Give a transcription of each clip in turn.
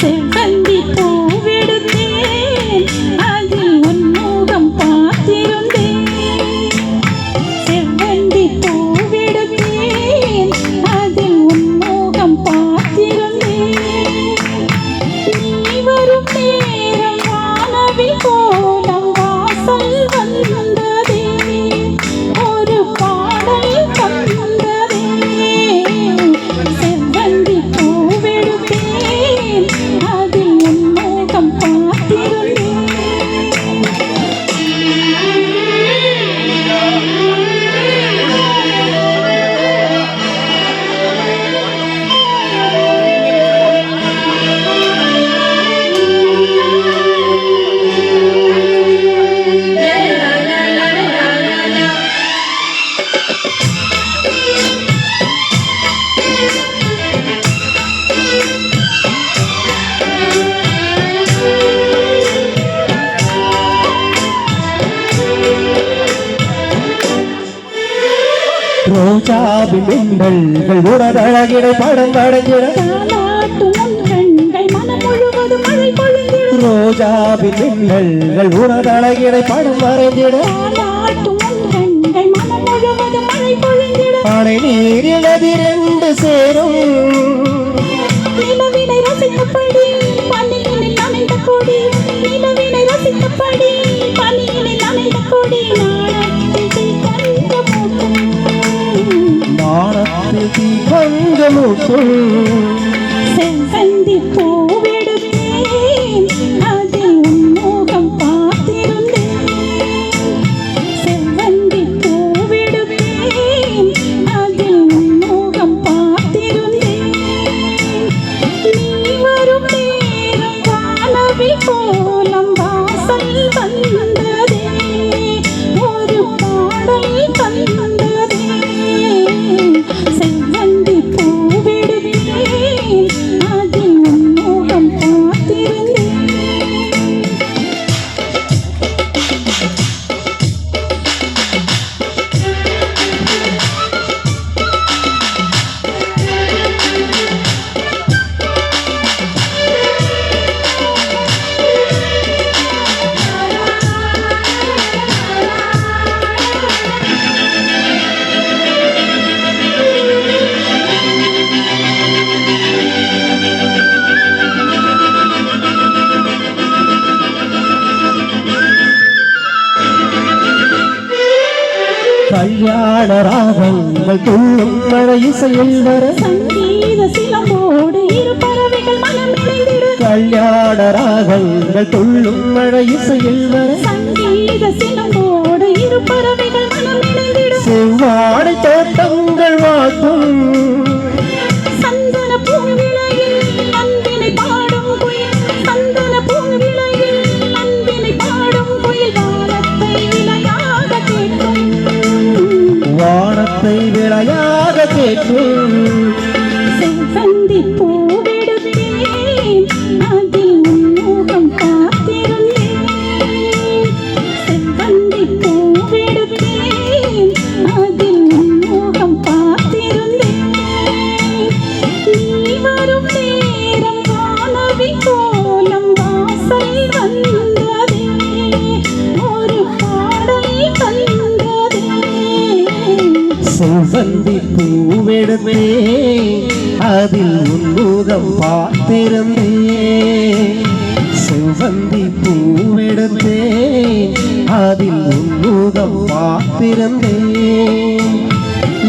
செம்பந்தி பூ. மனம் முழுவதும் மழை பொழிந்திடும் ரோஜாவின் மின்னல்கள் உடலழகினை படம் பொழிந்திடும் அணை நீரில் அதிரண்டு சேரும். సంగముకు సంగంది పూ கல்யாண ராகங்கள் துள்ளும் மழை இசையில் வர சங்கீத சிலம்போடு இரு பறவைகள் மனம் இணைந்திட கல்யாண ராகங்கள் துள்ளும் மழை இசையில் வர சங்கீத சிலம்போடு இரு பறவைகள் விளையாக கேட்கும். செவ்வந்தி செவ்வந்தி பூவெடுத்தே அதில் உன்முகம் பார்த்திருந்தே செவ்வந்தி பூவெடுத்தே அதில் உன்முகம் பார்த்திருந்தே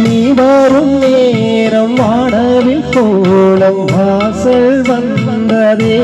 நீ வரும் நேரம் வானவில் கோலம் வாசல் வந்ததே.